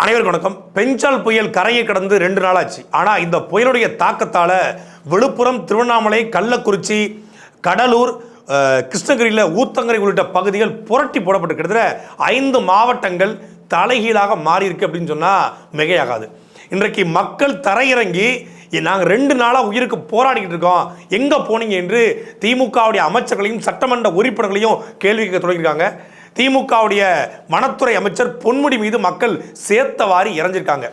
அனைவருக்கும் வணக்கம். பெஞ்சால் புயல் கரையை கடந்து ரெண்டு நாள் ஆச்சு ஆனால் இந்த புயலுடைய தாக்கத்தால் விழுப்புரம் திருவண்ணாமலை கள்ளக்குறிச்சி கடலூர் கிருஷ்ணகிரியில் ஊத்தங்கரை உள்ளிட்ட பகுதிகள் புரட்டி போடப்பட்டு கிட்டத்தட்ட ஐந்து மாவட்டங்கள் தலைகீழாக மாறியிருக்கு அப்படின்னு சொன்னால் மிகையாகாது. இன்றைக்கு மக்கள் தரையிறங்கி நாங்கள் ரெண்டு நாளாக உயிருக்கு போராடிக்கிட்டு இருக்கோம். எங்கே போனீங்க என்று திமுகவுடைய அமைச்சர்களையும் சட்டமன்ற உறுப்பினர்களையும் கேள்வி கேட்க தொடங்கியிருக்காங்க. திமுகவுடைய வனத்துறை அமைச்சர் பொன்முடி மீது மக்கள் சேர்த்தவாறு இறஞ்சிருக்காங்க.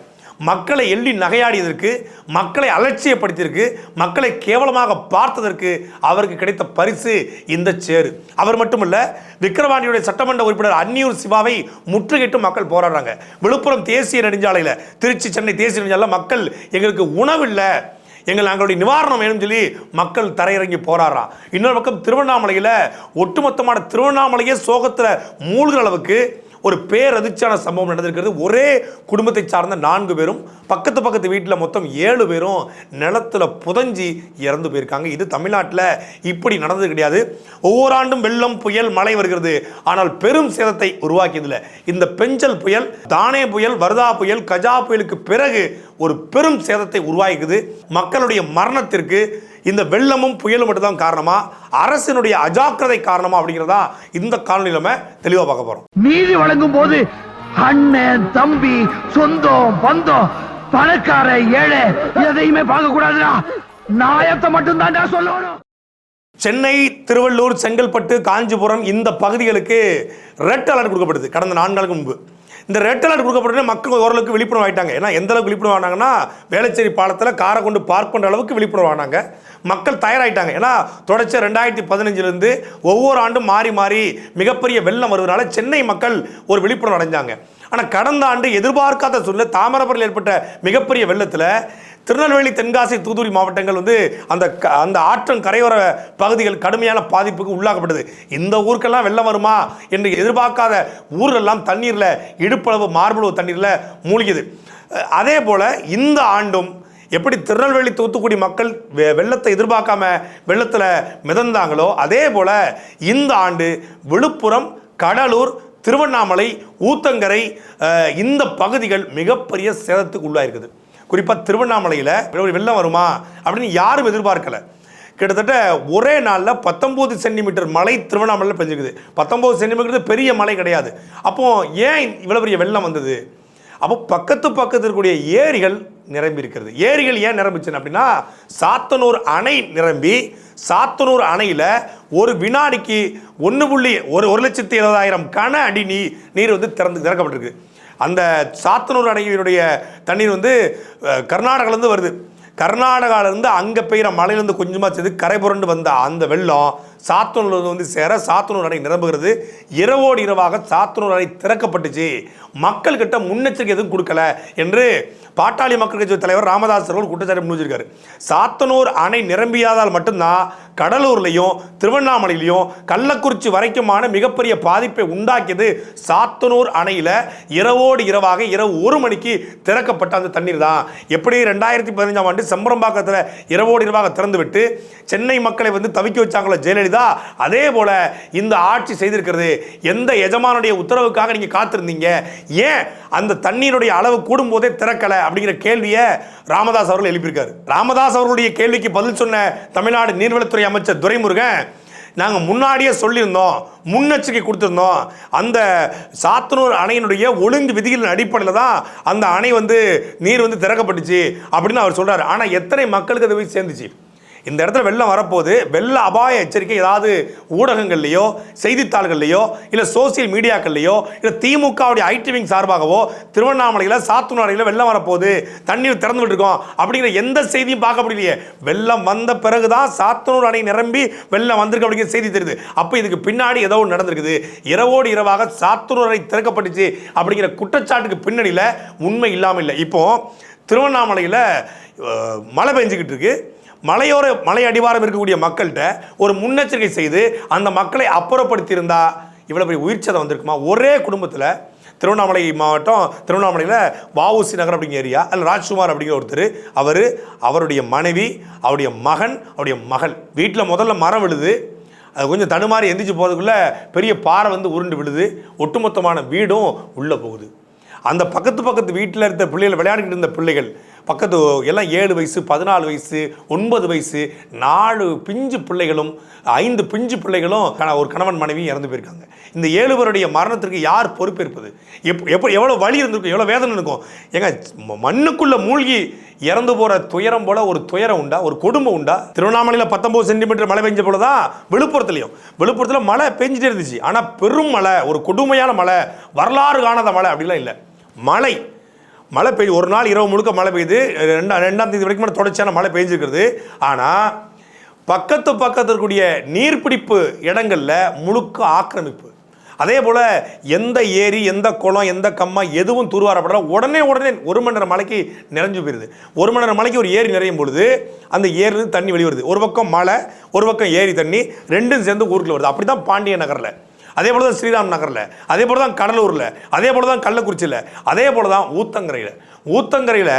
மக்களை எள்ளி நகையாடியதற்கு மக்களை அலட்சியப்படுத்தியிருக்கு மக்களை கேவலமாக பார்த்ததற்கு அவருக்கு கிடைத்த பரிசு இந்த சேரு. அவர் மட்டுமல்ல விக்கிரவாண்டியுடைய சட்டமன்ற உறுப்பினர் அன்னியூர் சிவாவை முற்றுகையிட்டு மக்கள் போராடுறாங்க. விழுப்புரம் தேசிய நெடுஞ்சாலையில் திருச்சி சென்னை தேசிய நெடுஞ்சாலையில் மக்கள் எங்களுக்கு உணவில்லை. எங்கள் நாங்களுடைய நிவாரணம் வேணும்னு சொல்லி மக்கள் தரையிறங்கி போராடுறான் இன்னொரு பக்கம் திருவண்ணாமலையில் ஒட்டுமொத்தமான திருவண்ணாமலையே சோகத்தில் மூழ்கிற அளவுக்கு ஒரு பேரதிர்ச்சியான சம்பவம் நடந்திருக்கிறது. ஒரே குடும்பத்தை சார்ந்த நான்கு பேரும் பக்கத்து பக்கத்து வீட்டில் மொத்தம் ஏழு பேரும் நிலத்துல புதஞ்சி இறந்து போயிருக்காங்க. இது தமிழ்நாட்டில் இப்படி நடந்தது கிடையாது. ஒவ்வொரு ஆண்டும் வெள்ளம் புயல் மழை வருகிறது. ஆனால் பெரும் சேதத்தை உருவாக்கியதில்லை. இந்த பெஞ்சல் புயல் தானே புயல் வர்தா புயல் கஜா புயலுக்கு பிறகு ஒரு பெரும் சேதத்தை உருவாக்குது. மக்களுடைய மரணத்திற்கு இந்த வெள்ளமும் புயலும் மட்டும்தான் காரணமா? அரசினுடைய அஜாக்கிரதை காரணமா அப்படிங்கிறதா இந்த காணொலியில நம்ம தெளிவாக பார்க்க போறோம். நீதி வழங்கும் போது அண்ணன் தம்பி சொந்தம் பந்தம் பணக்கார ஏழை எதையுமே பார்க்க கூடாதுடா நாயத்தை மட்டும் தான்டா சொல்லணும். சென்னை திருவள்ளூர் செங்கல்பட்டு காஞ்சிபுரம் இந்த பகுதிகளுக்கு ரெட் அலர்ட் கொடுக்கப்படுது. கடந்த நான்கு நாளுக்கு முன்பு. இந்த ரெட் அலர்ட் கொடுக்கப்பட்ட மக்கள் ஓரளவுக்கு விழிப்புணர்வு ஆகிட்டாங்க ஏன்னா எந்த அளவுக்கு விழிப்புணர்வு ஆனாங்கன்னா வேளச்சேரி பாலத்தில் காரை கொண்டு பார்க் பண்ணுற அளவுக்கு விழிப்புணர்வு ஆனாங்க. மக்கள் தயாராகிட்டாங்க ஏன்னா தொடர்ச்சி ரெண்டாயிரத்தி பதினஞ்சிலிருந்து ஒவ்வொரு ஆண்டும் மாறி மாறி மிகப்பெரிய வெள்ளம் வருவதனால சென்னை மக்கள் ஒரு விழிப்புணர்வு அடைஞ்சாங்க. ஆனால் கடந்த ஆண்டு எதிர்பார்க்காத சூழ்நிலை தாமிரபரணியில் ஏற்பட்ட மிகப்பெரிய வெள்ளத்தில் திருநெல்வேலி தென்காசி தூத்துக்குடி மாவட்டங்கள் வந்து அந்த க- அந்த ஆற்றங் கரையோர பகுதிகள் கடுமையான பாதிப்புக்கு உள்ளாக்கப்பட்டது. இந்த ஊருக்கெல்லாம் வெள்ளம் வருமா என்று எதிர்பார்க்காத ஊரெல்லாம் தண்ணீரில் இடுப்பளவு மார்பளவு தண்ணீரில் மூழ்கியது அதே போல் இந்த ஆண்டும் எப்படி திருநெல்வேலி தூத்துக்குடி மக்கள் வெ- வெள்ளத்தை எதிர்பார்க்காம வெள்ளத்தில் மிதந்தாங்களோ அதே போல் இந்த ஆண்டு விழுப்புரம் கடலூர் திருவண்ணாமலை ஊத்தங்கரை இந்த பகுதிகள் மிகப்பெரிய சேதத்துக்கு உள்ளாயிருக்குது. குறிப்பாக திருவண்ணாமலையில் வெள்ளம் வருமா அப்படின்னு யாரும் எதிர்பார்க்கலை. கிட்டத்தட்ட ஒரே நாளில் பத்தொம்போது சென்டிமீட்டர் மழை திருவண்ணாமலையில் பெஞ்சிருக்குது. பத்தொம்போது சென்டிமீட்டர் பெரிய மழை கிடையாது. அப்போது ஏன் இவ்வளோ பெரிய வெள்ளம் வந்தது? அப்போ பக்கத்து பக்கத்து இருக்கக்கூடிய ஏரிகள் நிரம்பி இருக்கிறது ஏரிகள் ஏன் நிரம்பிச்சுன்னு அப்படின்னா சாத்தனூர் அணை நிரம்பி சாத்தனூர் அணையில் ஒரு வினாடிக்கு ஒன்று புள்ளி ஒரு ஒரு லட்சத்தி எழுபதாயிரம் கன அடி நீர் வந்து திறந்து திறக்கப்பட்டிருக்கு. அந்த சாத்தனூர் அணையினுடைய தண்ணீர் வந்து கர்நாடகாலேருந்து வருது. கர்நாடகாவிலேருந்து அங்கே பெய்கிற மழையிலேருந்து கொஞ்சமாக சேர்ந்து கரை புரண்டு வந்த அந்த வெள்ளம் சாத்தனூர் வந்து சேர சாத்தனூர் அணை நிரம்புகிறது. இரவோடு இரவாக சாத்தனூர் அணை திறக்கப்பட்டுச்சு. மக்கள்கிட்ட முன்னெச்சரிக்கை எதுவும் கொடுக்கல என்று பாட்டாளி மக்கள் கட்சி தலைவர் ராமதாஸ் அவர்கள் குற்றச்சாட்டு முடிஞ்சிருக்காரு சாத்தனூர் அணை நிரம்பியாதால் மட்டும்தான் கடலூர்லேயும் திருவண்ணாமலையிலையும் கள்ளக்குறிச்சி வரைக்குமான மிகப்பெரிய பாதிப்பை உண்டாக்கியது சாத்தனூர் அணையில் இரவோடு இரவாக இரவு ஒரு மணிக்கு திறக்கப்பட்ட அந்த தண்ணீர் தான். எப்படி ரெண்டாயிரத்தி பதினஞ்சாம் ஆண்டு செம்பரம்பாக்கத்தில் இரவோடு இரவாக திறந்துவிட்டு சென்னை மக்களை வந்து தவிக்க வச்சாங்களோ ஜெயலலிதா அதே போல இந்த ஆட்சி செய்திருக்கிறது. எந்த எஜமானுடைய உத்தரவுக்காக நீங்கள் காத்திருந்தீங்க? ஏன் அந்த தண்ணீருடைய அளவு கூடும்போதே திறக்கலை? அப்படிங்கிற கேள்வியை ராமதாஸ் அவர்கள் எழுப்பியிருக்காரு. ராமதாஸ் அவர்களுடைய கேள்விக்கு பதில் சொன்ன தமிழ்நாடு நீர்வளத்துறை அமைச்சர் துரைமுருகன் நாங்கள் முன்னாடியே சொல்லியிருந்தோம் முன்னெச்சரிக்கை கொடுத்துருந்தோம். அந்த சாத்தனூர் அணையினுடைய ஒழுங்கு விதிகளின் அடிப்படையில் தான் அந்த அணை வந்து நீர் வந்து திறக்கப்பட்டுச்சு அப்படின்னு அவர் சொல்றாரு. ஆனால் எத்தனை மக்களுக்கு அது போய் சேர்ந்துச்சு? இந்த இடத்துல வெள்ளம் வரப்போகுது. வெள்ள அபாய எச்சரிக்கை ஏதாவது ஊடகங்கள்லையோ செய்தித்தாள்கள்லையோ இல்லை சோசியல் மீடியாக்கள்லையோ இல்லை திமுகவுடைய ஐடி விங் சார்பாகவோ திருவண்ணாமலையில் சாத்தூர் அணையில் வெள்ளம் வரப்போகுது. தண்ணீர் திறந்து விட்டுருக்கோம் அப்படிங்கிற எந்த செய்தியும் பார்க்க முடியலையே. வெள்ளம் வந்த பிறகு தான் சாத்தனூர் அணை நிரம்பி வெள்ளம் வந்திருக்கு அப்படிங்கிற செய்தி தெரியுது. அப்போ இதுக்கு பின்னாடி ஏதோ ஒன்று நடந்திருக்குது. இரவோடு இரவாக சாத்தனூர் அணை திறக்கப்பட்டுச்சு அப்படிங்கிற குற்றச்சாட்டுக்கு பின்னணியில் உண்மை இல்லாமல் இல்லை. இப்போ திருவண்ணாமலையில் மழை பெஞ்சுக்கிட்டு இருக்குது மலையோர மலை அடிவாரம் இருக்கக்கூடிய மக்கள்கிட்ட ஒரு முன்னெச்சரிக்கை செய்து அந்த மக்களை அப்புறப்படுத்தியிருந்தா இவ்வளோ பெரிய உயிர்ச்சதம் வந்திருக்குமா? ஒரே குடும்பத்தில் திருவண்ணாமலை மாவட்டம் திருவண்ணாமலையில் வாவுசி நகர் அப்படிங்கிற ஏரியா அதில் ராஜ்குமார் அப்படிங்கிற ஒருத்தர் அவர் அவருடைய மனைவி அவருடைய மகன் அவருடைய மகள். வீட்டில் முதல்ல மரம் விழுது. அது கொஞ்சம் தடுமாறி எந்திரிச்சு போகிறதுக்குள்ளே பெரிய பாறை வந்து உருண்டு விழுது. ஒட்டுமொத்தமான வீடும் உள்ளே போகுது. அந்த பக்கத்து பக்கத்து வீட்டில் இருந்த பிள்ளைகள் விளையாடிக்கிட்டு இருந்த பிள்ளைகள் பக்கத்து எல்லாம் ஏழு வயசு பதினாலு வயசு ஒன்பது வயசு நாலு பிஞ்சு பிள்ளைகளும் ஐந்து பிஞ்சு பிள்ளைகளும் ஒரு கணவன் மனைவியும் இறந்து போயிருக்காங்க. இந்த ஏழு பேருடைய மரணத்திற்கு யார் பொறுப்பேற்பது? எப் எப்போ எவ்வளோ வலி இருந்திருக்கும் எவ்வளோ வேதனை இருக்கும் ஏங்க மண்ணுக்குள்ளே மூழ்கி இறந்து போகிற துயரம் போல் ஒரு துயரம் உண்டா? ஒரு கொடுமை உண்டா? திருவண்ணாமலையில் பத்தொம்பது சென்டிமீட்டர் மழை பெஞ்ச போல தான் விழுப்புரத்துலையும். விழுப்புரத்தில் மழை பெஞ்சிட்டே இருந்துச்சு. ஆனால் பெரும் மழை ஒரு கொடுமையான மழை வரலாறு காணாத மழை அப்படிலாம் இல்லை. மழை மழை பெய்யுது ஒரு நாள் இரவு முழுக்க மழை பெய்யுது. ரெண்டா ரெண்டாம் தேதி வரைக்கும் மேலே தொடர்ச்சியான மழை பெஞ்சிருக்கிறது. ஆனால் பக்கத்து பக்கத்து இருக்கக்கூடிய நீர்பிடிப்பு இடங்களில் முழுக்க ஆக்கிரமிப்பு. அதே போல் எந்த ஏரி எந்த குளம் எந்த கம்மா எதுவும் தூர்வாரப்படல. உடனே உடனே ஒரு மணி நேரம் மலைக்கு நிறைஞ்சு போயிடுது ஒரு மணி நேரம் மலைக்கு ஒரு ஏரி நிறையும் பொழுது அந்த ஏரிலிருந்து தண்ணி வெளியே வருது. ஒரு பக்கம் மழை ஒரு பக்கம் ஏரி தண்ணி ரெண்டும் சேர்ந்து ஊருக்குள்ள வருது. அப்படி தான் பாண்டிய நகரில். அதே போல தான் ஸ்ரீராம் நகரில் அதே போல தான் கடலூரில் அதே போல தான் கள்ளக்குறிச்சியில் அதே போல தான் ஊத்தங்கரையில். ஊத்தங்கரையில்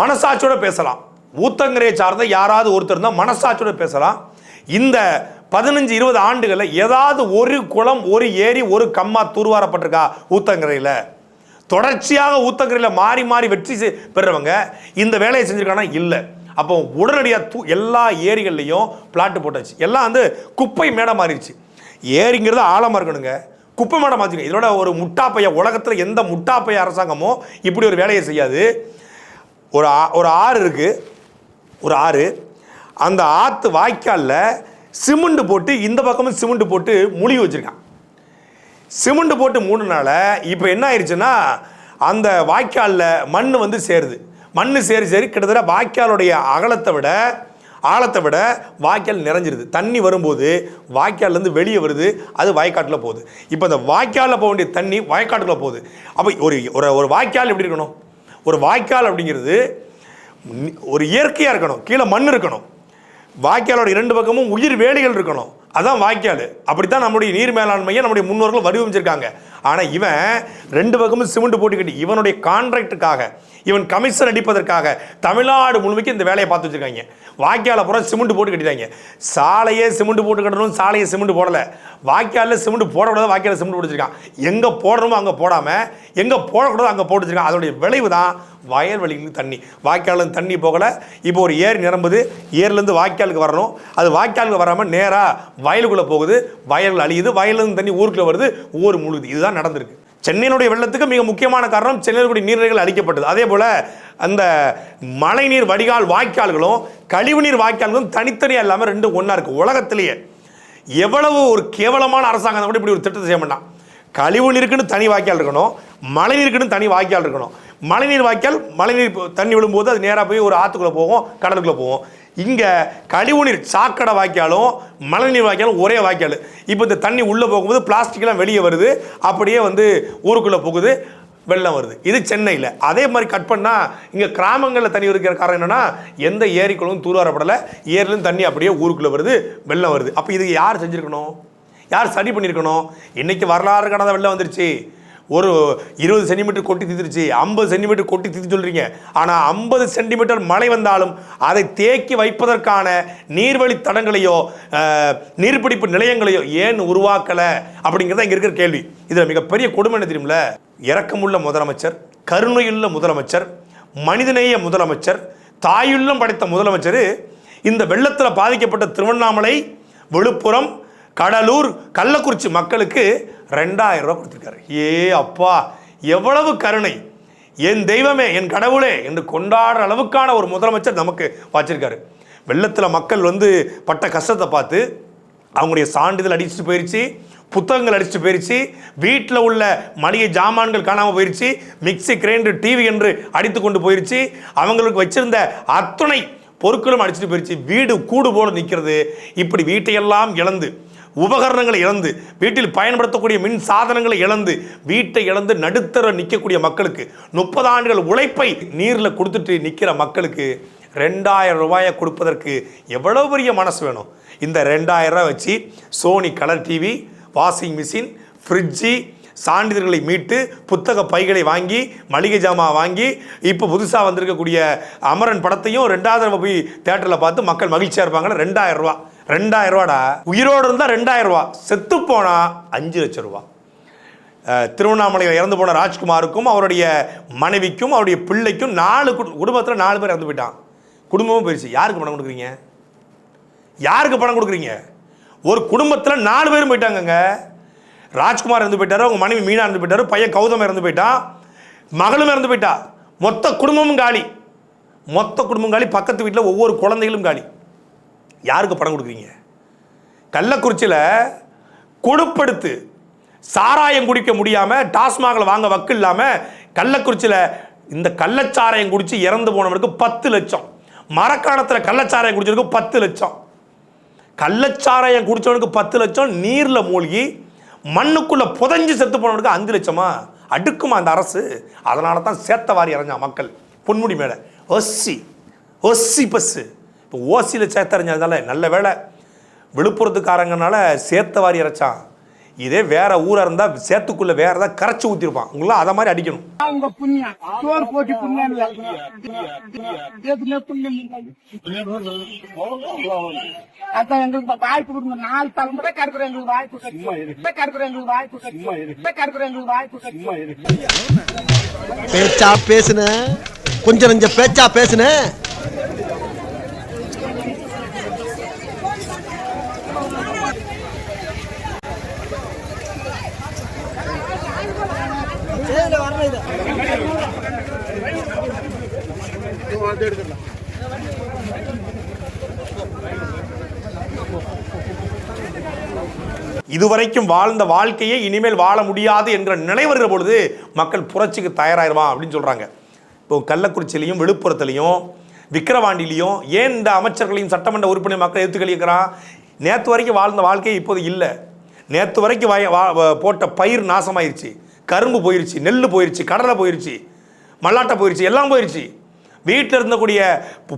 மனசாட்சியோட பேசலாம். ஊத்தங்கரையை சார்ந்த யாராவது ஒருத்தர் இருந்தால் மனசாட்சியோட பேசலாம். இந்த பதினஞ்சு இருபது ஆண்டுகளில் ஏதாவது ஒரு குளம் ஒரு ஏரி ஒரு கம்மா தூர்வாரப்பட்டிருக்கா ஊத்தங்கரையில்? தொடர்ச்சியாக ஊத்தங்கரையில் மாறி மாறி வெற்றி செ- பெறுறவங்க இந்த வேலையை செஞ்சுருக்காங்கன்னா இல்லை. அப்போ உடனடியாக தூ எல்லா ஏரிகள்லேயும் பிளாட்டு போட்டாச்சு. எல்லாம் வந்து குப்பை மேடம் மாறிடுச்சு. ஏரிங்கிறது ஆழமாக இருக்கணுங்க. குப்பை மேடம் மாற்றிங்க இதோட ஒரு முட்டாப்பைய உலகத்தில் எந்த முட்டாப்பைய அரசாங்கமோ இப்படி ஒரு வேலையை செய்யாது. ஒரு ஆ- ஒரு ஆறு இருக்குது ஒரு ஆறு. அந்த ஆற்று வாய்க்காலில் சிமெண்ட் போட்டு இந்த பக்கமும் சிமெண்ட் போட்டு மூழ்கி வச்சுருக்கான். சிமெண்ட் போட்டு மூணுனால இப்போ என்ன ஆயிடுச்சுன்னா அந்த வாய்க்காலில் மண் வந்து சேருது. மண் சேரி சேரி கிட்டத்தட்ட வாய்க்காலுடைய அகலத்தை விட ஆழத்தை விட வாய்க்கால் நிறைஞ்சிருது. தண்ணி வரும்போது வாய்க்கால்லேருந்து வெளியே வருது அது வயக்காட்டில் போகுது. இப்போ அந்த வாய்க்காலில் போக வேண்டிய தண்ணி வயக்காட்டுக்குள்ள போகுது. அப்போ ஒரு ஒரு ஒரு வாய்க்கால் எப்படி இருக்கணும்? ஒரு வாய்க்கால் அப்படிங்கிறது ஒரு இயற்கையாக இருக்கணும். கீழே மண் இருக்கணும். வாய்க்காலோட இரண்டு பக்கமும் உயிர் வேலிகள் இருக்கணும். அதான் வாய்க்கால். அப்படித்தான் நம்முடைய நீர் மேலாண்மையை நம்முடைய முன்னோர்கள் வடிவமைச்சிருக்காங்க. ஆனால் இவன் ரெண்டு பக்கமும் சிமெண்ட் போட்டுக்கிட்டு இவனுடைய கான்ட்ராக்டுக்காக இவன் கமிஷன் அடிப்பதற்காக தமிழ்நாடு முழுமைக்கு இந்த வேலையை பார்த்து வச்சிருக்காங்க. வாய்க்கால பூரா சிமெண்ட் போட்டு கட்டிட்டாங்க. சாலையே சிமெண்ட் போட்டு கட்டணும் சாலையை சிமெண்ட் போடலை. வாய்க்காலில் சிமெண்ட் போடக்கூடாது வாய்க்காலில் சிமெண்ட் போட்டுச்சிருக்கான் எங்கே போடணுமோ அங்கே போடாமல் எங்கே போடக்கூடாதோ அங்கே போட்டு வச்சிருக்கான். அதோடைய விளைவு தான் வயல்வெளிகளுக்கு தண்ணி. வாய்க்காலும் தண்ணி போகலை. இப்போ ஒரு ஏர் நிரம்புது. ஏர்லேருந்து வாய்க்காலுக்கு வரணும். அது வாய்க்காலுக்கு வராமல் நேராக வயலுக்குள்ளே போகுது. வயல் அழியுது. வயல்லேருந்து தண்ணி ஊருக்குள்ளே வருது. ஊர் முழுகுது. இதுதான் நடந்திருக்கு. சென்னையினுடைய வெள்ளத்துக்கு மிக முக்கியமான காரணம் சென்னையிலுடைய நீர்நிலைகள் அழிக்கப்பட்டது அதே போல் அந்த மழைநீர் வடிகால் வாய்க்கால்களும் கழிவுநீர் வாய்க்கால்களும் தனித்தனியாக இல்லாமல் ரெண்டும் ஒன்றா இருக்குது உலகத்திலேயே எவ்வளவு ஒரு கேவலமான அரசாங்கம் கூட இப்படி ஒரு திட்டத்தை செய்ய மாட்டான். கழிவு நீருக்குன்னு தனி வாய்க்கால் இருக்கணும் மழை நீருக்குன்னு தனி வாய்க்கால் இருக்கணும். மழைநீர் வாய்க்கால் மழைநீர் தண்ணி விழும்போது அது நேராக போய் ஒரு ஆற்றுக்குள்ளே போகும் கடலுக்குள்ளே போகும். இங்கே கழிவுநீர் சாக்கடை வாய்க்காலும் மழைநீர் வாய்க்காலும் ஒரே வாய்க்கால். இப்போ இந்த தண்ணி உள்ளே போகும்போது பிளாஸ்டிக்லாம் வெளியே வருது அப்படியே வந்து ஊருக்குள்ளே போகுது வெள்ளம் வருது. இது சென்னையில். அதே மாதிரி கட் பண்ணால் இங்கே கிராமங்களில் தண்ணி இருக்கிற காரணம் என்னென்னா எந்த ஏரிக்குளமும் தூர்வாரப்படலை ஏரிலும் தண்ணி அப்படியே ஊருக்குள்ளே வருது வெள்ளம் வருது. அப்போ இது யார் செஞ்சுருக்கணும்? யார் சரி பண்ணியிருக்கணும் இன்றைக்கி வரலாறு கடந்த வெள்ளம் வந்துருச்சு. ஒரு இருபது சென்டிமீட்டர் கொட்டி தீர்த்துருச்சு ஐம்பது சென்டிமீட்டர் கொட்டி தீர்த்து சொல்கிறீங்க ஆனால் ஐம்பது சென்டிமீட்டர் மழை வந்தாலும் அதை தேக்கி வைப்பதற்கான நீர்வழி தடங்களையோ நீர்பிடிப்பு நிலையங்களையோ ஏன் உருவாக்கலை அப்படிங்கிறத இங்கே இருக்கிற கேள்வி. இதில் மிகப்பெரிய கொடுமை என்ன தெரியுமில்ல? இறக்கமுள்ள முதலமைச்சர் கருணையுள்ள முதலமைச்சர் மனிதநேய முதலமைச்சர் தாயுள்ளம் படைத்த முதலமைச்சர் இந்த வெள்ளத்தில் பாதிக்கப்பட்ட திருவண்ணாமலை விழுப்புரம் கடலூர் கள்ளக்குறிச்சி மக்களுக்கு ரெண்டாயிரம் ரூபா கொடுத்துருக்காரு. ஏ அப்பா எவ்வளவு கருணை. என் தெய்வமே என் கடவுளே என்று கொண்டாடுற அளவுக்கான ஒரு முதலமைச்சர் நமக்கு வச்சிருக்காரு. வெள்ளத்தில் மக்கள் வந்து பட்ட கஷ்டத்தை பார்த்து அவங்களுடைய சான்றிதழ் அடிச்சுட்டு போயிடுச்சு புத்தகங்கள் அடிச்சுட்டு போயிடுச்சு வீட்டில் உள்ள மளிகை ஜாமான்கள் காணாமல் போயிருச்சு மிக்ஸி கிரைண்டர் டிவி என்று அடித்து கொண்டு போயிருச்சு. அவங்களுக்கு வச்சிருந்த அத்தனை பொருட்களும் அடிச்சுட்டு போயிடுச்சு வீடு கூடு போல நிற்கிறது இப்படி வீட்டையெல்லாம் இழந்து உபகரணங்களை இழந்து வீட்டில் பயன்படுத்தக்கூடிய மின் சாதனங்களை இழந்து வீட்டை இழந்து நடுத்தர நிற்கக்கூடிய மக்களுக்கு முப்பது ஆண்டுகள் உழைப்பை நீரில் கொடுத்துட்டு நிற்கிற மக்களுக்கு ரெண்டாயிரம் ரூபாயை கொடுப்பதற்கு எவ்வளோ பெரிய மனசு வேணும்? இந்த ரெண்டாயிரம் ரூபாய் வச்சு Sony colour TV washing machine ஃப்ரிட்ஜி சான்றிதழ்களை மீட்டு புத்தக பைகளை வாங்கி மளிகை ஜாமான் வாங்கி இப்போ புதுசாக வந்திருக்கக்கூடிய அமரன் படத்தையும் ரெண்டாவது போய் தேட்டரில் பார்த்து மக்கள் மகிழ்ச்சியாக இருப்பாங்கன்னா ரெண்டாயிரம் ரூபா ரெண்டாயிரம் ரூபாடா? உயிரோடு இருந்தால் ரெண்டாயிரம் ரூபா. செத்து போனால் அஞ்சு லட்சம் ரூபா. திருவண்ணாமலையில் இறந்து போன ராஜ்குமாருக்கும் அவருடைய மனைவிக்கும் அவருடைய பிள்ளைக்கும் நாலு குடும்பத்தில் நாலு பேர் இறந்து போயிட்டான். குடும்பமும் போயிடுச்சு யாருக்கு பணம் கொடுக்குறீங்க? யாருக்கு பணம் கொடுக்குறீங்க? ஒரு குடும்பத்தில் நாலு பேரும் போயிட்டாங்கங்க. ராஜ்குமார் இறந்து போயிட்டாரு அவங்க மனைவி மீனா இறந்து போயிட்டாரு பையன் கௌதம் இறந்து போயிட்டான் மகளும் இறந்து போயிட்டா. மொத்த குடும்பமும் காலி. மொத்த குடும்பம் காலி பக்கத்து வீட்டில் ஒவ்வொரு குழந்தைகளும் காலி. யாருக்கு பணம் கொடுக்குறீங்க? கள்ளக்குறிச்சியில் கொடுப்படுத்து சாராயம் குடிக்க முடியாமல் டாஸ்மாகில் வாங்க வக்கு இல்லாமல் கள்ளக்குறிச்சியில் இந்த கள்ளச்சாராயம் குடித்து இறந்து போனவனுக்கு பத்து லட்சம். மரக்காணத்தில் கள்ளச்சாராயம் குடிச்சவனுக்கு பத்து லட்சம். கள்ளச்சாராயம் குடித்தவனுக்கு பத்து லட்சம் நீரில் மூழ்கி மண்ணுக்குள்ளே புதஞ்சு செத்து போனவனுக்கு அஞ்சு லட்சமா? அடுக்குமா அந்த அரசு? அதனால தான் சேத்த வாரி இறஞ்சான் மக்கள். பொன்முடி மேலே. ஒஸ்ஸி. ஒஸ்ஸி பஸ்ஸு. இப்போ ஓசியில் சேத்த இறஞ்சதால நல்ல வேலை விழுப்புரத்துக்காரங்கனால சேத்த வாரி இறைச்சான். இதே வேற ஊராக இருந்தால் சேத்துக்குள்ளே வேற ஏதாவது கரைச்சி ஊற்றிருப்பான் உங்களாம் அதை மாதிரி அடிக்கணும். உங்க புண்ணியம் சோறு போட்டு புண்ணியம். அதான் எங்களுக்கு வாய்ப்பு கொடுங்க. நாலு தலைமுறை கருக்குற எங்களுக்கு வாய்ப்பு கருக்குற எங்களுக்கு வாய்ப்பு கருக்குற எங்களுக்கு வாய்ப்பு பேச்சா பேசுன? கொஞ்சம் நஞ்ச பேச்சா பேசுன? இதுவரைக்கும் வாழ்ந்த வாழ்க்கையை இனிமேல் வாழ முடியாது என்ற நிலை வருகிற பொழுது மக்கள் புரட்சிக்கு தயாராயிருவான் அப்படின்னு சொல்கிறாங்க இப்போ கள்ளக்குறிச்சியிலையும் விழுப்புரத்துலையும் விக்கிரவாண்டிலையும் ஏன் இந்த அமைச்சர்களையும் சட்டமன்ற உறுப்பினர் மக்கள் எதிர்த்துக்களிக்கிறான் நேற்று வரைக்கும் வாழ்ந்த வாழ்க்கையே இப்போது இல்லை. நேற்று வரைக்கும் வய- வா- போட்ட பயிர் நாசமாயிருச்சு. கரும்பு போயிருச்சு நெல் போயிருச்சு கடலை போயிருச்சு மல்லாட்டை போயிருச்சு எல்லாம் போயிருச்சு. வீட்டில் இருந்தக்கூடிய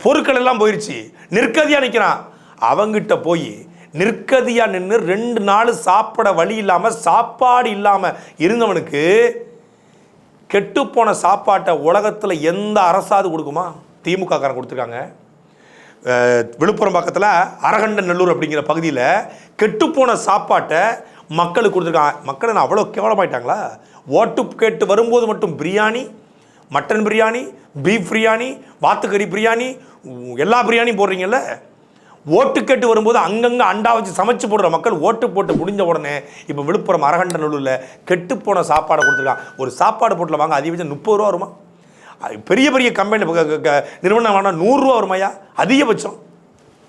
பொருட்கள் எல்லாம் போயிடுச்சு நிற்கதியாக நிற்கிறான். அவங்கிட்ட போய் நிற்கதியாக நின்று ரெண்டு நாள் சாப்பிட வழி இல்லாமல் சாப்பாடு இல்லாமல் இருந்தவனுக்கு கெட்டுப்போன சாப்பாட்டை உலகத்தில் எந்த அரசாவது கொடுக்குமா? திமுக காரன் கொடுத்துருக்காங்க. விழுப்புரம் பக்கத்தில் அரகண்ட நல்லூர் அப்படிங்கிற பகுதியில் கெட்டுப்போன சாப்பாட்டை மக்களுக்கு கொடுத்துருக்காங்க. மக்களை நான் அவ்வளோ கேவலமாயிட்டாங்களா? ஓட்டு கேட்டு வரும்போது மட்டும் பிரியாணி மட்டன் பிரியாணி பீஃப் பிரியாணி வாத்துக்கறி பிரியாணி எல்லா பிரியாணியும் போடுறீங்கல்ல? ஓட்டு கேட்டு வரும்போது அங்கங்கே அண்டா வச்சு சமைச்சு போடுற மக்கள் ஓட்டு போட்டு முடிஞ்ச உடனே இப்போ விழுப்புரம் அரகண்ட நூலில் கெட்டுப்போன சாப்பாடை கொடுத்துருக்கான் ஒரு சாப்பாடு போட்டில் வாங்க அதிகபட்சம் முப்பது ரூபா வருமா? அது பெரிய பெரிய கம்பெனி நிறுவனம் வேணால் நூறுரூவா வருமாயா அதிகபட்சம்.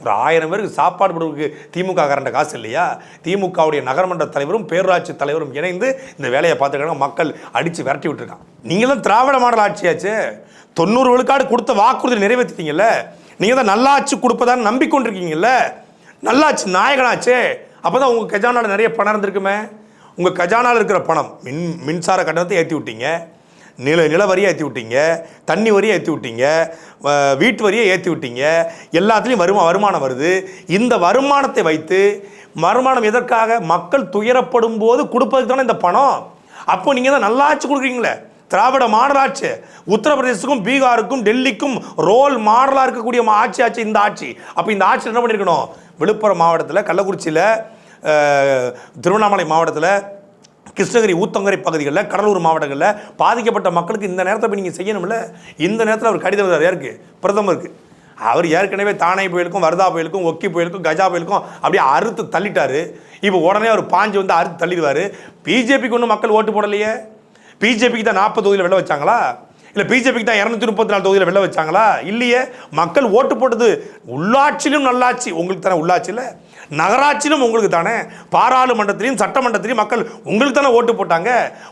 ஒரு ஆயிரம் பேருக்கு சாப்பாடு போடுவதுக்கு திமுக காரண்ட காசு இல்லையா? திமுகவுடைய நகரமன்ற தலைவரும் பேரூராட்சி தலைவரும் இணைந்து இந்த வேலையை பார்த்துருக்காங்க மக்கள் அடித்து விரட்டி விட்டுருக்கான் நீங்களும் திராவிட மாடல் ஆட்சியாச்சு. தொண்ணூறு விழுக்காடு கொடுத்த வாக்குறுதி நிறைவேற்றிட்டீங்கல்ல. நீங்கள் தான் நல்லாட்சி கொடுப்பதான்னு நம்பிக்கொண்டிருக்கீங்கல்ல. நல்லாச்சு நாயகனாச்சே. அப்போ தான் உங்கள் கஜானாவில் நிறைய பணம் இருந்திருக்குமே. உங்கள் கஜானாவில் இருக்கிற பணம் மின் மின்சார கட்டணத்தை ஏற்றி விட்டீங்க. நில நில வரியை ஏற்றி விட்டீங்க தண்ணி வரியை ஏற்றி விட்டீங்க வ- வீட்டு வரியை ஏற்றி விட்டீங்க எல்லாத்துலேயும் வருமா வருமானம் வருது. இந்த வருமானத்தை வைத்து வருமானம் எதற்காக? மக்கள் துயரப்படும் போது கொடுப்பதுக்கு தானே இந்த பணம். அப்போ நீங்கள் தான் நல்லாட்சி கொடுக்குறீங்களே. திராவிட மாடலாட்சி. உத்தரப்பிரதேசத்துக்கும் பீகாருக்கும் டெல்லிக்கும் ரோல் மாடலாக இருக்கக்கூடிய ஆட்சி ஆட்சி இந்த ஆட்சி. அப்போ இந்த ஆட்சி என்ன பண்ணியிருக்கணும் விழுப்புரம் மாவட்டத்தில் கள்ளக்குறிச்சியில் திருவண்ணாமலை மாவட்டத்தில் கிருஷ்ணகிரி ஊத்தங்கரை பகுதிகளில் கடலூர் மாவட்டங்களில் பாதிக்கப்பட்ட மக்களுக்கு இந்த நேரத்தை போய் நீங்கள் செய்யணும்ல? இந்த நேரத்தில் அவர் கடிதம் எழுதுறாரு. யாருக்கு? பிரதமருக்கு. அவர் ஏற்கனவே தானே புயலுக்கும் வர்தா புயலுக்கும் ஒக்கி புயலுக்கும் கஜா புயலுக்கும் அப்படியே அறுத்து தள்ளிட்டார். இப்போ உடனே அவர் பாஞ்சு வந்து அறுத்து தள்ளிடுவார். பிஜேபிக்கு ஒன்றும் மக்கள் ஓட்டு போடலையே? பிஜேபிக்கு தான் நாற்பது தொகுதியில் வெள்ள வச்சாங்களா? இல்லை பிஜேபிக்கு தான் இரநூத்தி முப்பத்தி நாலு தொகுதியில் வெள்ள வச்சாங்களா? இல்லையே. மக்கள் ஓட்டு போட்டது உள்ளாட்சியிலும் நல்லாட்சி உங்களுக்கு தானே உள்ளாட்சியில்? நகராட்சியிலும் உங்களுக்கு தானே பாராளுமன்றத்திலையும் சட்டமன்றத்திலையும் மக்கள் உங்களுக்கு தானே ஓட்டு போட்டாங்க?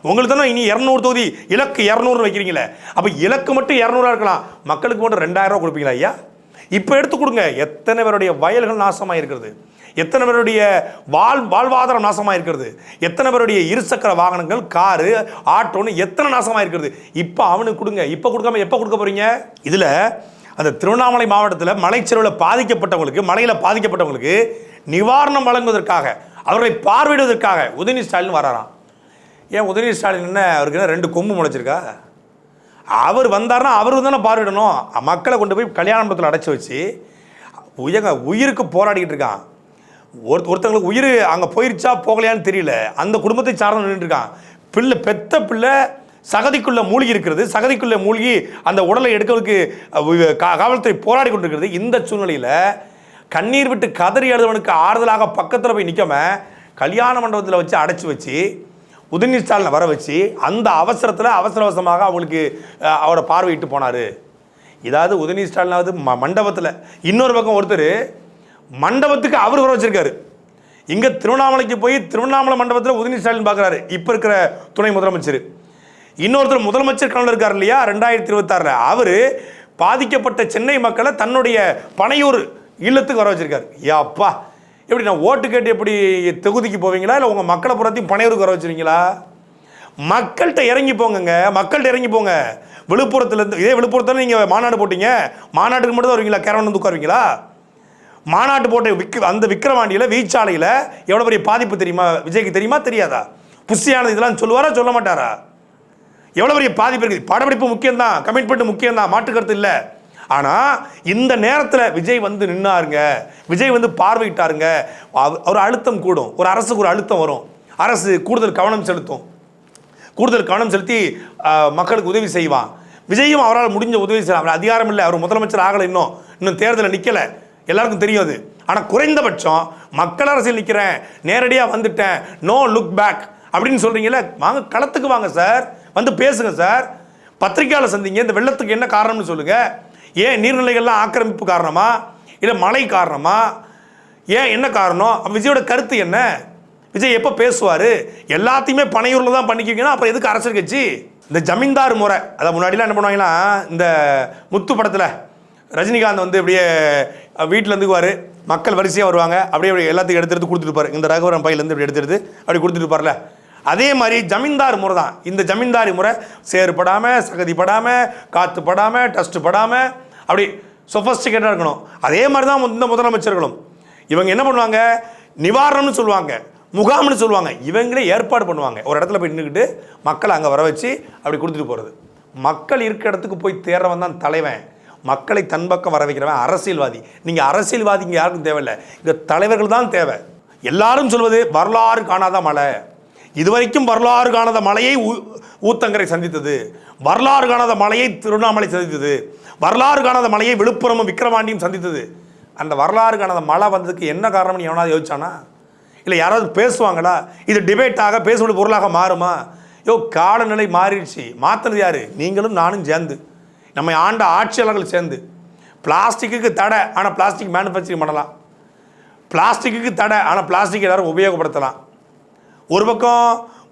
உங்களுக்கு தானே இனி இரநூறு தொகுதி இலக்கு இரநூறு வைக்கிறீங்களே? அப்போ இலக்கு மட்டும் இரநூறுவா இருக்கலாம். மக்களுக்கு மட்டும் ரெண்டாயிரம் கொடுப்பீங்களா ஐயா? இப்போ எடுத்து கொடுங்க. எத்தனை பேருடைய வயல்கள் நாசமாக இருக்கிறது? எத்தனை பேருடைய வாழ் வாழ்வாதாரம் நாசமாக இருக்கிறது? எத்தனை பேருடைய இருசக்கர வாகனங்கள் காரு ஆட்டோன்னு எத்தனை நாசமாக இருக்கிறது? இப்போ அவனுக்கு கொடுங்க. இப்போ கொடுக்காம எப்போ கொடுக்க போகிறீங்க இதில் அந்த திருவண்ணாமலை மாவட்டத்தில் மலைச்சரிவில் பாதிக்கப்பட்டவங்களுக்கு மலையில் பாதிக்கப்பட்டவங்களுக்கு நிவாரணம் வழங்குவதற்காக அவர்களை பார்வையிடுவதற்காக உதயநிதி ஸ்டாலின் வராராம். ஏன் உதயநிதி ஸ்டாலின் என்ன அவருக்கு என்ன ரெண்டு கொம்பு முளைச்சிருக்கா? அவர் வந்தார்னா அவர் தானே பார்வையிடணும். மக்களை கொண்டு போய் கல்யாண அடைச்சி வச்சு உயங்க உயிருக்கு போராடிக்கிட்டு இருக்கான். ஒரு ஒருத்தங்களுக்கு உயிர் அங்கே போயிருச்சா போகலையான்னு தெரியல. அந்த குடும்பத்தை சார்ந்து நின்றுருக்கான் பிள்ளை பெத்த பிள்ளை சகதிக்குள்ளே மூழ்கி இருக்கிறது. சகதிக்குள்ளே மூழ்கி அந்த உடலை எடுக்கிறதுக்கு காவல்துறை போராடி கொண்டிருக்கிறது. இந்த சூழ்நிலையில் கண்ணீர் விட்டு கதறி எழுதவனுக்கு ஆறுதலாக பக்கத்தில் போய் நிற்காம கல்யாண மண்டபத்தில் வச்சு அடைச்சி வச்சு உதயநிதி ஸ்டாலினை வர வச்சு அந்த அவசரத்தில் அவசர அவசரமாக அவங்களுக்கு அவரை பார்வையிட்டு போனார். இதாவது உதயநிதி ஸ்டாலினாவது ம மண்டபத்தில். இன்னொரு பக்கம் ஒருத்தர் மண்டபத்துக்கு அவர் வர வச்சுருக்காரு. இங்கே திருவண்ணாமலைக்கு போய் திருவண்ணாமலை மண்டபத்தில் உதயநிதி ஸ்டாலின் பார்க்குறாரு இப்போ இருக்கிற துணை முதலமைச்சர். இன்னொருத்தர் முதலமைச்சர் கனவில் இருக்கார் இல்லையா? ரெண்டாயிரத்தி இருபத்தாறில். அவர் பாதிக்கப்பட்ட சென்னை மக்களை தன்னுடைய பனையூர் இல்லத்துக்கு வர வச்சுருக்காரு. ஏப்பா எப்படி நான் ஓட்டு கேட்டு எப்படி தொகுதிக்கு போவீங்களா? இல்லை உங்கள் மக்களை புறத்தையும் பனையூருக்கு வர வச்சிருவீங்களா? மக்கள்கிட்ட இறங்கி போங்கங்க. மக்கள்கிட்ட இறங்கி போங்க. விழுப்புரத்துலேருந்து இதே விழுப்புரத்தில் நீங்கள் மாநாடு போட்டீங்க. மாநாட்டுக்கு மட்டும் தான் வருவீங்களா? கேரவன் வந்து உட்காருவீங்களா? மாநாட்டு போட்ட விக் அந்த விக்கிரவாண்டியில் வீச்சாலையில் எவ்வளோ பெரிய பாதிப்பு தெரியுமா? விஜய்க்கு தெரியுமா? தெரியாதா? புஷியானது இதெல்லாம் சொல்லுவாரா சொல்ல மாட்டாரா எவ்வளோ பெரிய பாதிப்பு இருக்குது? படப்பிடிப்பு முக்கியம்தான். கமிட்மெண்ட் முக்கியம்தான். மாற்று இல்லை. ஆனால் இந்த நேரத்தில் விஜய் வந்து நின்னாருங்க. விஜய் வந்து பார்வையிட்டாருங்க. அவ- ஒரு அழுத்தம் கூடும். ஒரு அரசுக்கு ஒரு அழுத்தம் வரும். அரசு கூடுதல் கவனம் செலுத்தும். கூடுதல் கவனம் செலுத்தி மக்களுக்கு உதவி செய்வான். விஜயும் அவரால் முடிஞ்ச உதவி செய்யலாம் அவர் அதிகாரம் இல்லை. அவர் முதலமைச்சர் ஆகலை இன்னும். இன்னும் தேர்தலில் நிற்கலை எல்லாருக்கும் தெரியும் அது. ஆனால் குறைந்தபட்சம் மக்கள் அரசியல் நிற்கிறேன் நேரடியாக வந்துட்டேன். நோ லுக் பேக் அப்படின்னு சொல்கிறீங்களே வாங்க களத்துக்கு வாங்க சார். வந்து பேசுங்க சார். பத்திரிகையாளர் சந்திங்க. இந்த வெள்ளத்துக்கு என்ன காரணம்னு சொல்லுங்கள் ஏன் நீர்நிலைகள்லாம் ஆக்கிரமிப்பு காரணமா? இல்லை மழை காரணமா? ஏன் என்ன காரணம்? விஜயோட கருத்து என்ன? விஜய் எப்போ பேசுவார்? எல்லாத்தையுமே பனையூரில் தான் பண்ணிக்குவீங்கன்னா அப்புறம் எதுக்கு அரசியல் கட்சி? இந்த ஜமீன்தார் முறை அதை முன்னாடிலாம் என்ன பண்ணுவாங்கன்னா இந்த முத்து படத்தில் ரஜினிகாந்த் வந்து அப்படியே வீட்டில் இருந்துக்குவார். மக்கள் வரிசையாக வருவாங்க. அப்படியே அப்படியே எல்லாத்துக்கும் எடுத்து எடுத்து கொடுத்துட்டு இந்த ரகுவரன் பையிலேருந்து இப்படி எடுத்து எடுத்து அப்படி கொடுத்துட்டு அதே மாதிரி ஜமீன்தார் முறை தான். இந்த ஜமீன்தாரி முறை சேறுபடாமல் சகதிப்படாமல் சகதி படாமல் காற்று படாமல் டஸ்ட்டு படாமல் அப்படி சொஃபஸ்டிகேட்டாக இருக்கணும். அதே மாதிரி தான் இந்த முதலமைச்சர்களும். இவங்க என்ன பண்ணுவாங்க? நிவாரணம்னு சொல்லுவாங்க. முகாம்னு சொல்லுவாங்க. இவங்களே ஏற்பாடு பண்ணுவாங்க. ஒரு இடத்துல போய் நின்றுக்கிட்டு மக்களை அங்கே வர வச்சு அப்படி கொடுத்துட்டு போகிறது மக்கள் இருக்கிற இடத்துக்கு போய் தேர்றவன் தான் தலைவன். மக்களை தன் பக்கம் வர வைக்கிறவன் அரசியல்வாதி. நீங்கள் அரசியல்வாதி இங்கே யாருக்கும் தேவையில்லை. இங்கே தலைவர்கள் தான் தேவை. எல்லாரும் சொல்வது வரலாறு காணாத மழை. இதுவரைக்கும் வரலாறு காணாத மலையை ஊ- ஊத்தங்கரை சந்தித்தது. வரலாறு காணாத மலையை திருவண்ணாமலை சந்தித்தது. வரலாறு காணாத மலையை விழுப்புரமும் விக்கிரவாண்டியும் சந்தித்தது. அந்த வரலாறு காணாத மழை வந்ததுக்கு என்ன காரணம்னு எவனாவது யோசிச்சானா? இல்லை யாராவது பேசுவாங்களா? இது டிபேட்டாக பேசுவது பொருளாக மாறுமா? யோ காலநிலை மாறிடுச்சு. மாற்றினது யார்? நீங்களும் நானும் சேர்ந்து. நம்ம ஆண்ட ஆட்சியாளர்கள் சேர்ந்து. பிளாஸ்டிக்குக்கு தடை ஆனால் பிளாஸ்டிக் மேனுஃபேக்சரிங் பண்ணலாம். பிளாஸ்டிக்குக்கு தடை ஆனால் பிளாஸ்டிக் எல்லோரும் உபயோகப்படுத்தலாம். ஒரு பக்கம்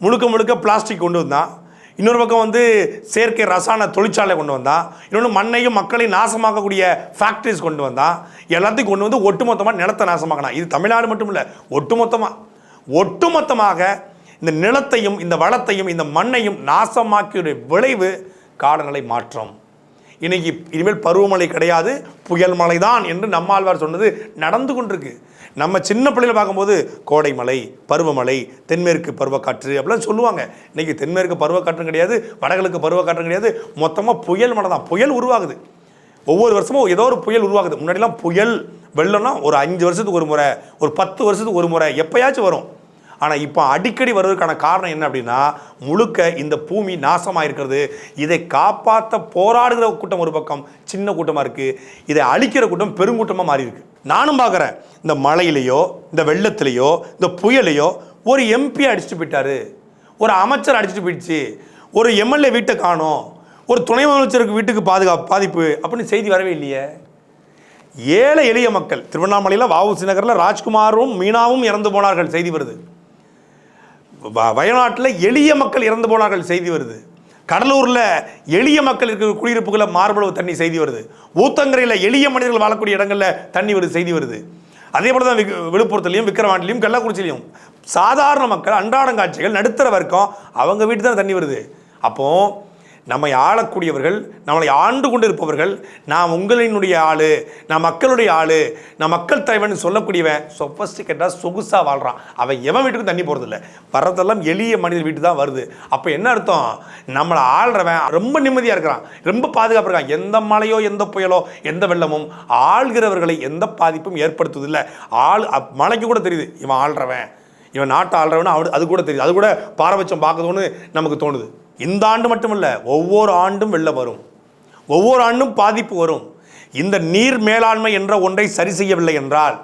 முழுக்க முழுக்க பிளாஸ்டிக் கொண்டு வந்தான் இன்னொரு பக்கம் வந்து செயற்கை ரசாயன தொழிற்சாலை கொண்டு வந்தான் இன்னொன்று மண்ணையும் மக்களையும் நாசமாக்கக்கூடிய ஃபேக்ட்ரிஸ் கொண்டு வந்தான் எல்லாத்தையும் கொண்டு வந்து ஒட்டுமொத்தமாக நிலத்தை நாசமாக்கினான் இது தமிழ்நாடு மட்டும் இல்லை ஒட்டுமொத்தமாக ஒட்டுமொத்தமாக இந்த நிலத்தையும் இந்த வளத்தையும் இந்த மண்ணையும் நாசமாக்கிய விளைவு காலநிலை மாற்றம். இன்னைக்கு இனிமேல் பருவமழை கிடையாது புயல் மழை தான் என்று நம்மாழ்வார் சொன்னது நடந்து கொண்டிருக்கு. நம்ம சின்ன பிள்ளையில பார்க்கும்போது கோடைமலை பருவமழை தென்மேற்கு பருவக்காற்று அப்படிலாம் சொல்லுவாங்க. இன்னைக்கு தென்மேற்கு பருவக்காற்றும் கிடையாது வடகிழக்கு பருவக்காற்றும் கிடையாது மொத்தமாக புயல் மழை தான் புயல் உருவாகுது. ஒவ்வொரு வருஷமும் ஏதோ ஒரு புயல் உருவாகுது. முன்னாடிலாம் புயல் வெள்ளம்னா ஒரு அஞ்சு வருஷத்துக்கு ஒரு முறை ஒரு பத்து வருஷத்துக்கு ஒரு முறை எப்போயாச்சும் வரும். ஆனால் இப்போ அடிக்கடி வருவதற்கான காரணம் என்ன அப்படின்னா முழுக்க இந்த பூமி நாசமாக இருக்கிறது இதை காப்பாற்ற போராடுகிற கூட்டம் ஒரு பக்கம் சின்ன கூட்டமாக இருக்குது இதை அழிக்கிற கூட்டம் பெருங்கூட்டமாக மாறி இருக்குது நானும் பார்க்குறேன். இந்த மழையிலையோ இந்த வெள்ளத்திலேயோ இந்த புயலையோ ஒரு எம்பி அடிச்சுட்டு போயிட்டாரு. ஒரு அமைச்சர் அடிச்சுட்டு போயிடுச்சு. ஒரு எம்எல்ஏ வீட்டை காணும். ஒரு துணை முதலமைச்சருக்கு வீட்டுக்கு பாதுகாப்பு பாதிப்பு அப்படின்னு செய்தி வரவே இல்லையே. ஏழை எளிய மக்கள் திருவண்ணாமலையில் வஉசி நகரில் ராஜ்குமாரும் மீனாவும் இறந்து போனார்கள் செய்தி வருது. வ- வயநாட்டில் எளிய மக்கள் இறந்து போனார்கள் செய்தி வருது. கடலூரில் எளிய மக்கள் இருக்கிற குடியிருப்புகளில் மார்பளவு தண்ணி செய்தி வருது. ஊத்தங்கரையில் எளிய மனிதர்கள் வாழக்கூடிய இடங்களில் தண்ணி வருது செய்தி வருது. அதே போல் தான் விக்- விழுப்புரத்துலையும் விக்கிரவாண்டிலையும் கள்ளக்குறிச்சிலையும் சாதாரண மக்கள் அன்றாடம் காட்சிகள் நடுத்தர வர்க்கம் அவங்க வீட்டு தான் தண்ணி வருது. அப்போது நம்மை ஆளக்கூடியவர்கள் நம்மளை ஆண்டு கொண்டு இருப்பவர்கள் நான் உங்களினுடைய ஆள் நான் மக்களுடைய ஆள் நான் மக்கள் தலைவன் சொல்லக்கூடியவன் சொஃபஸ்டிகேட்டாக சொகுசாக வாழ்கிறான் அவன் எவன் வீட்டுக்கும் தண்ணி போகிறதில்ல வர்றதெல்லாம் எளிய மனிதர் வீட்டு தான் வருது. அப்போ என்ன அர்த்தம்? நம்மளை ஆள்றவன் ரொம்ப நிம்மதியாக இருக்கிறான். ரொம்ப பாதுகாப்பு இருக்கான். எந்த மழையோ எந்த புயலோ எந்த வெள்ளமும் ஆள்கிறவர்களை எந்த பாதிப்பும் ஏற்படுத்துவதில்லை. ஆள் அப்- மழைக்கு கூட தெரியுது. இவன் ஆள்றவன். இவன் நாட்டை ஆள்றவன் அவனு அது கூட தெரியுது. அது கூட பாரபட்சம் பார்க்கணும்னு நமக்கு தோணுது. இந்த ஆண்டு மட்டுமல்ல ஒவ்வொரு ஆண்டும் வெள்ளம் வரும். ஒவ்வொரு ஆண்டும் பாதிப்பு வரும். இந்த நீர் மேலாண்மை என்ற ஒன்றை சரி செய்யவில்லை என்றால்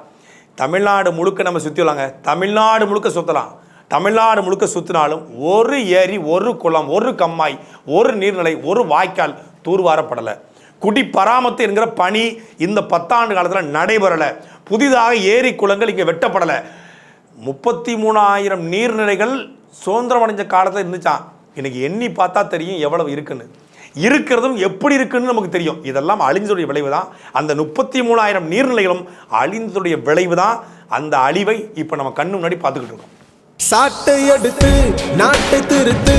தமிழ்நாடு முழுக்க நம்ம சுற்றிடலாங்க தமிழ்நாடு முழுக்க சுற்றலாம் தமிழ்நாடு முழுக்க சுற்றினாலும் ஒரு ஏரி ஒரு குளம் ஒரு கம்மாய் ஒரு நீர்நிலை ஒரு வாய்க்கால் தூர்வாரப்படலை. குடி பராமத்து என்கிற பணி இந்த பத்தாண்டு காலத்தில் நடைபெறலை. புதிதாக ஏரி குளங்கள் இங்கே வெட்டப்படலை. முப்பத்தி மூணாயிரம் நீர்நிலைகள் சுதந்திரம் அடைஞ்ச காலத்தில் இருந்துச்சான் இன்னைக்கு எண்ணி பார்த்தா தெரியும் எவ்வளவு இருக்குன்னு. இருக்கிறதும் எப்படி இருக்குன்னு நமக்கு தெரியும். இதெல்லாம் அழிந்ததுடைய விளைவு தான் அந்த முப்பத்தி மூணாயிரம் நீர்நிலைகளும் அழிந்ததுடைய விளைவு தான் அந்த அழிவை இப்போ நம்ம கண்ணு முன்னாடி பார்த்துக்கிட்டு இருக்கோம். சாட்டை எடுத்து நாட்டை திருத்து